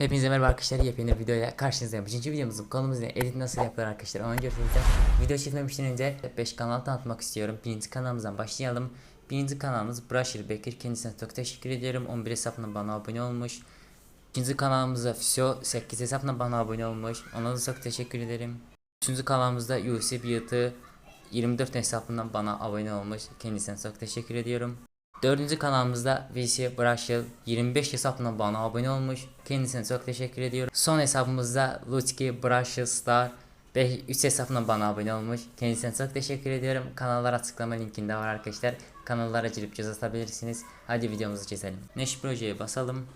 Hepinize merhaba arkadaşlar yepyeni bir videoya karşınızdayım. Üçüncü videomuzun konumuz? Edit nasıl yapılır arkadaşlar? Onu göreceğiz. Video çekmemişten önce 5 kanal tanıtmak istiyorum. Birinci kanalımızdan başlayalım. Birinci kanalımız Brashir Bekir. Kendisine çok teşekkür ediyorum. 11 hesabına bana abone olmuş. İkinci kanalımızda Fisio 8 hesabına bana abone olmuş. Ona da çok teşekkür ederim. Üçüncü kanalımızda Yusuf Yıtı 24 hesabından bana abone olmuş. Kendisine çok teşekkür ediyorum. Dördüncü kanalımızda VC Brashel 25 hesabına bana abone olmuş. Kendisine çok teşekkür ediyorum. Son hesabımızda Lutki Brashel Star 3 hesabına bana abone olmuş. Kendisine çok teşekkür ediyorum. Kanallar açıklama linkinde var arkadaşlar. Kanallara girip göz atabilirsiniz. Hadi videomuzu çizelim. Neş projeye basalım.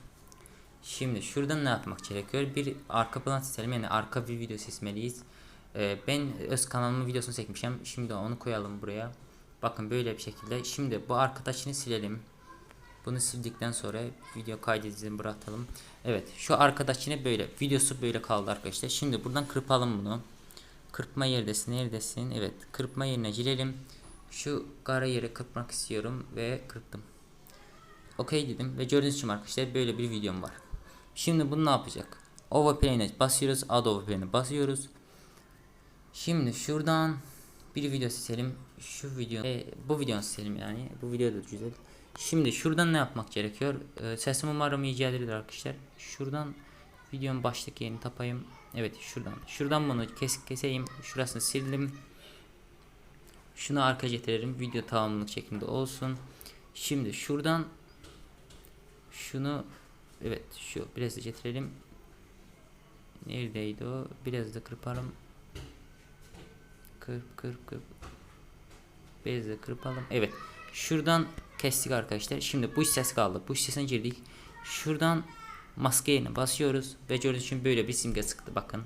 Şimdi şuradan ne yapmak gerekiyor? Bir arka plan seçelim. Yani arka bir video seçmeliyiz. Ee, ben öz kanalımın videosunu çekmişim. Şimdi onu koyalım buraya. Bakın böyle bir şekilde. Şimdi bu arkadaşını silelim. Bunu sildikten sonra video kaydedildiğini bırakalım. Evet şu arkadaşını böyle. Videosu böyle kaldı arkadaşlar. Şimdi buradan kırpalım bunu. Kırpma yerdesin. Neredesin? Evet. Kırpma yerine girelim. Şu kara yeri kırpmak istiyorum ve kırptım. Okey dedim ve gördüğünüz gibi arkadaşlar böyle bir videom var. Şimdi bunu ne yapacak? Overplay'e basıyoruz. Add Overplay'e basıyoruz. Şimdi şuradan bir video seçelim. Şu video, e, bu videonu seçelim yani. Bu video da güzel. Şimdi şuradan ne yapmak gerekiyor? E, sesim umarım iyi gelir arkadaşlar. Şuradan videonun baştaki yerini tapayım. Evet şuradan. Şuradan bunu kesik keseyim. Şurasını sildim. Şunu arka getiririm. Video tamamlık şeklinde olsun. Şimdi şuradan şunu evet şu biraz getirelim. Neredeydi o? Biraz da kırparım. Kırp kırp kırp. Bezle kırpalım. Evet. Şuradan kestik arkadaşlar. Şimdi bu ses kaldı. Bu sesine girdik. Şuradan maske yerine basıyoruz. Ve gördüğünüz için böyle bir simge çıktı. Bakın.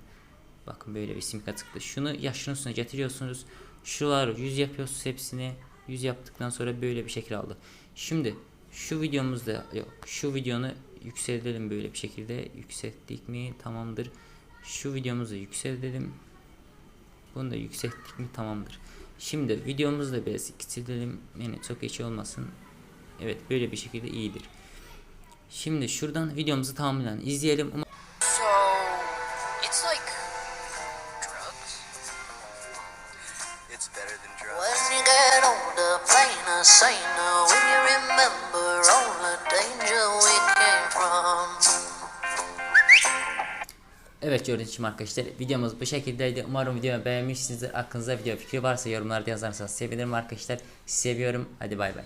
Bakın böyle bir simge çıktı. Şunu yaşının üstüne getiriyorsunuz. Şuraları yüz yapıyorsunuz hepsini. Yüz yaptıktan sonra böyle bir şekil aldı. Şimdi şu videomuzda yok. Şu videonu yükseltelim böyle bir şekilde. Yükselttik mi? Tamamdır. Şu videomuzu yükseltelim. Bunu da yükselttik mi? Tamamdır. Şimdi videomuzu da biraz küçültelim. Yani çok geç olmasın. Evet böyle bir şekilde iyidir. Şimdi şuradan videomuzu tamamen izleyelim. So it's like drugs. It's better than drugs. When you get older, plainer, saner, when you remember all the danger Evet gördüğünüz arkadaşlar videomuz bu şekildeydi. Umarım videomu beğenmişsinizdir. Aklınızda video fikri varsa yorumlarda yazarsanız sevinirim arkadaşlar. Sizi seviyorum. Hadi bay bay.